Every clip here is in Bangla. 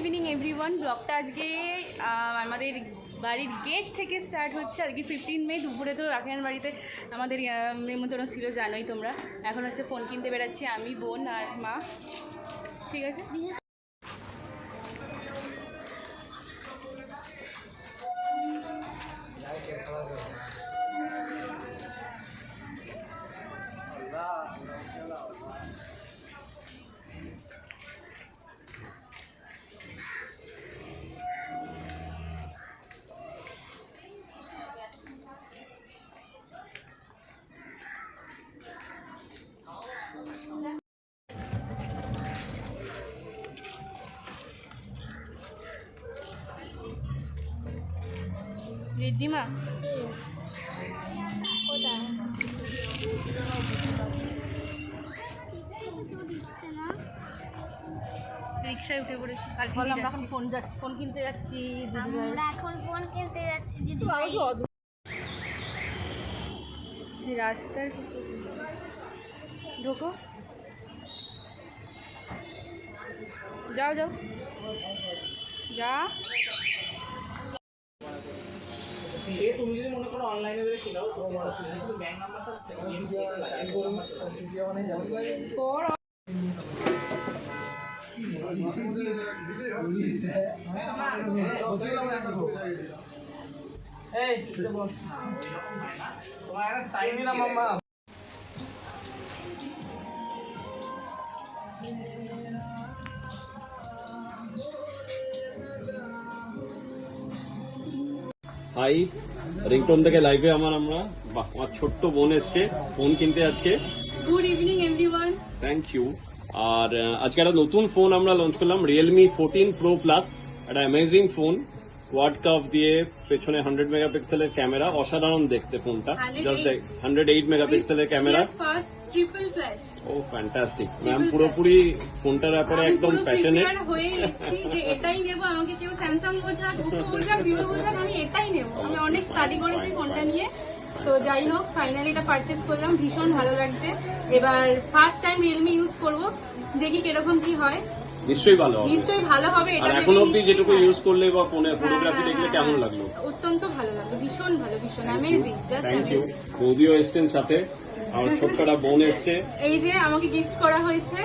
ইভিনিং এভরিওয়ান ব্লগটা আজকে আমাদের বাড়ির গেট থেকে স্টার্ট হচ্ছে। আর কি ফিফটিন মে দুপুরে তো রাখেন বাড়িতে আমাদের নিমন্ত্রণ ছিল, জানোই তোমরা। এখন হচ্ছে ফোন কিনতে বেড়াচ্ছি আমি, বোন আর মা। ঠিক আছে? রিদ্দিমা রিক্সায় উঠে পড়েছি কালকে আমরা এখন যাচ্ছি। ফোন যাচ্ছি ফোন কিনতে যাচ্ছি দিদিভাই আমরা এখন ফোন কিনতে যাচ্ছি রাস্তার ঢোকো। যাও যাও। যা। সে তুমি যদি মনে করো অনলাইনে ধরে শেখাও তো বড় সুবিধা কিন্তু ব্যাংক নাম্বারটা এই বস তোমার একটা টাইম না মাম্মা হাই রিংটোন থেকে লাইভে আমার আমরা। বাহ আমার ছোট্ট বোন এসছে ফোন কিনতে আজকে। Good evening everyone thank you আর আজকে একটা নতুন ফোন আমরা লঞ্চ করলাম রিয়েলমি ফোরটিন প্রো প্লাস একটা অ্যামেজিং ফোন কোয়াড কাপ দিয়ে পেছনে হান্ড্রেড মেগাপিক্সেলের ক্যামেরা অসাধারণ দেখতে ফোনটা 108 জাস্ট হান্ড্রেড এইট মেগাপিক্সেলের ক্যামেরা ট্রিপল ফ্ল্যাশ ও ফ্যান্টাস্টিক ম্যাম পুরোপুরি ফোনটার ব্যাপারে একদম প্যাশনেট হয়ে এসেছি যে এটাই নেব আমাকে কেউ স্যামসাং বোঝাক ওপো বোঝাক ভিভো বোঝাক আমি এটাই নেব। আমি অনেক স্টাডি করেছি ফোনটা নিয়ে। তো যাই হোক ফাইনালি এটা পারচেস করলাম ভীষণ ভালো লাগছে। এবার ফার্স্ট টাইম রিয়েলমি ইউজ করব দেখি কীরকম কি হয়। নিশ্চয়ই ভালো হবে। নিশ্চয়ই ভালো হবে এটা এখন অব্দি যেটুকু হ্যাঁ। ইউজ করলে বা ফোনে হ্যাঁ, ফটোগ্রাফি হ্যাঁ, দেখলে হ্যাঁ, কেমন হ্যাঁ। লাগল? অত্যন্ত ভালো লাগল ভীষণ ভালো ভীষণ অ্যামেজিং থ্যাংক ইউ বৌদিও এসছেন সাথে। আমার ছোট্ট বোন এসছে। এই যে আমাকে গিফট করা হয়েছে।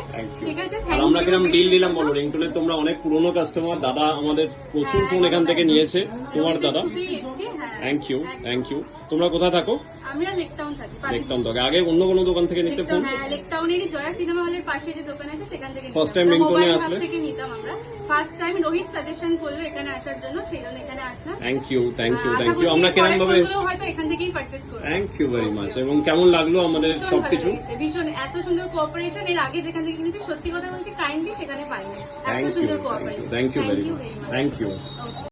ঠিক আছে আর থ্যাংক আমরা কীরকম ডিল দিলাম বলো? রিংটনের তোমরা অনেক পুরনো কাস্টমার দাদা আমাদের প্রচুর ফোন এখান থেকে নিয়েছে তোমার দাদা। থ্যাংক ইউ থ্যাংক ইউ তোমরা কোথায় থাকো? আমরা লেকটাউন থাকি তোকে আগে অন্য কোনো দোকান থেকে নিতে ফোন হ্যাঁ লেকটাউনেরই জয়া সিনেমা হলের পাশে যে দোকান আছে সেখান থেকে ringtone-এ mobile hub আসলে? থেকে নিতাম আমরা। ফার্স্ট টাইম রোহিত সাজেশন করল এখানে আসার জন্য সেই জন্য এখানে আসলাম। Thank you thank you thank you আমরা পরের ভাবে হয়তো এখান থেকেই পারচেস করব। থ্যাংক ইউ ভেরি মাচ এবং কেমন লাগল আমাদের ভীষণ সবকিছু? ভীষণ। এত সুন্দর কোঅপারেশন এর আগে যেখান থেকে কিনেছি সত্যি কথা বলছি কাইন্ডলি সেখানে পাইনি। এত সুন্দর cooperation thank you very much thank you.